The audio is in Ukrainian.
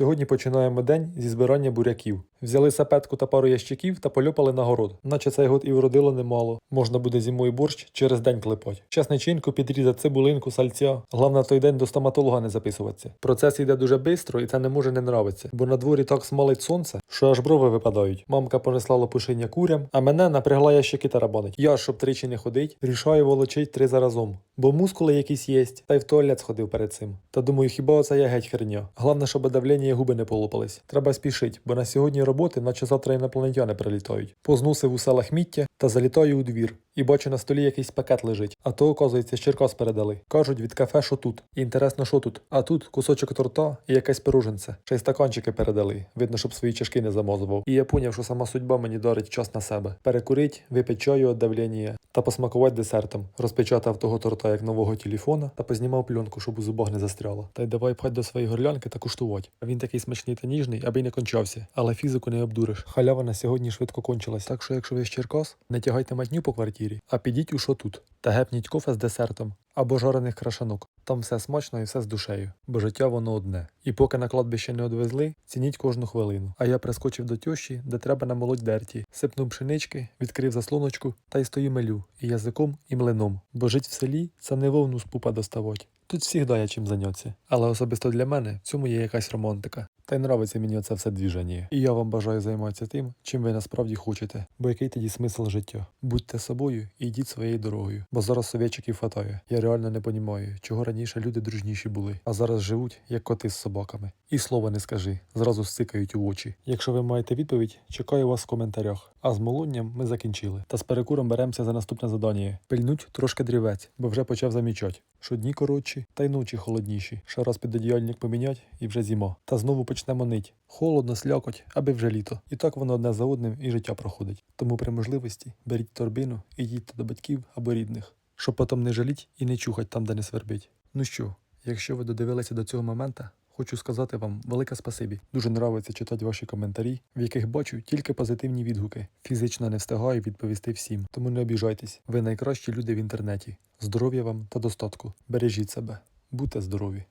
Сьогодні починаємо день зі збирання буряків. Взяли сапетку та пару ящиків та польопали на город. Наче цей год і вродило немало. Можна буде зимою борщ через день клепать. Часничинку підрізати цибулинку, сальця. Головне той день до стоматолога не записуватися. Процес йде дуже швидко і це не може не нравитися, бо на дворі так смалить сонце, що аж брови випадають. Мамка понесла лопушиння курям, а мене напрягла ящики тарабанить. Я, щоб тричі не ходить, рішаю волочить три заразом. Бо мускули якісь єсть, та й в туалет сходив перед цим. Та думаю, хіба оце я геть херня. Головне, щоб давлення і губи не полопались. Треба спішить, бо на сьогодні роботи, наче завтра інопланетяни прилітають. Познусив у селах міття та залітаю у двір. І бачу на столі якийсь пакет лежить. А то, оказується, з Черкас передали. Кажуть, від кафе, що тут. Інтересно, що тут. А тут кусочок торта і якесь пироженце. Ще й стаканчики передали. Видно, щоб свої чашки не замазував. І я поняв, що сама судьба мені дарить час на себе. Перекурить, випить чаю від та посмакувати десертом. Розпечатав того торта як нового телефона та познімав пленку, щоб у зубах не застряло. Та й давай пхать до своєї горлянки та куштувати. А він такий смачний та ніжний, аби й не кончався. Але фізику не обдуриш. Халява на сьогодні швидко кончилась. Так що, якщо ви з Черкас, не тягайте матню по квартирі, а підіть у що тут. Та гепніть кофе з десертом або жарених крашанок. Там все смачно і все з душею, бо життя воно одне. І поки на кладбище не одвезли, цініть кожну хвилину. А я прискочив до тьощі, де треба намолоть дерті, сипнув пшенички, відкрив заслоночку та й стою мелю і язиком, і млином. Бо жить в селі це не вовну з пупа доставать. Тут всігда є чим зайнятися. Але особисто для мене в цьому є якась романтика. Та й нравиться мені оце все двіження. І я вам бажаю займатися тим, чим ви насправді хочете. Бо який тоді смисл життя? Будьте собою і йдіть своєю дорогою. Бо зараз совєтчиків хватає. Я реально не понімаю, чого раніше люди дружніші були, а зараз живуть як коти з собаками. І слова не скажи, зразу стикають у очі. Якщо ви маєте відповідь, чекаю вас в коментарях. А з молонням ми закінчили. Та з перекуром беремося за наступне задання. Пильнуть трошки дрівець, бо вже почав замічати, що дні коротші, та й ночі холодніші. Ще раз підодіяльник помінять і вже зима. Та знову почнемо нить. Холодно, слякоть, аби вже літо. І так воно одне за одним і життя проходить. Тому при можливості беріть торбину і їдьте до батьків або рідних, щоб потім не жаліть і не чухать там, де не свербить. Ну що, якщо ви додивилися до цього моменту, Хочу сказати вам велике спасибі. Дуже нравиться читати ваші коментарі, в яких бачу тільки позитивні відгуки. Фізично не встигаю відповісти всім, тому не обіжайтесь. Ви найкращі люди в інтернеті. Здоров'я вам та достатку. Бережіть себе, будьте здорові.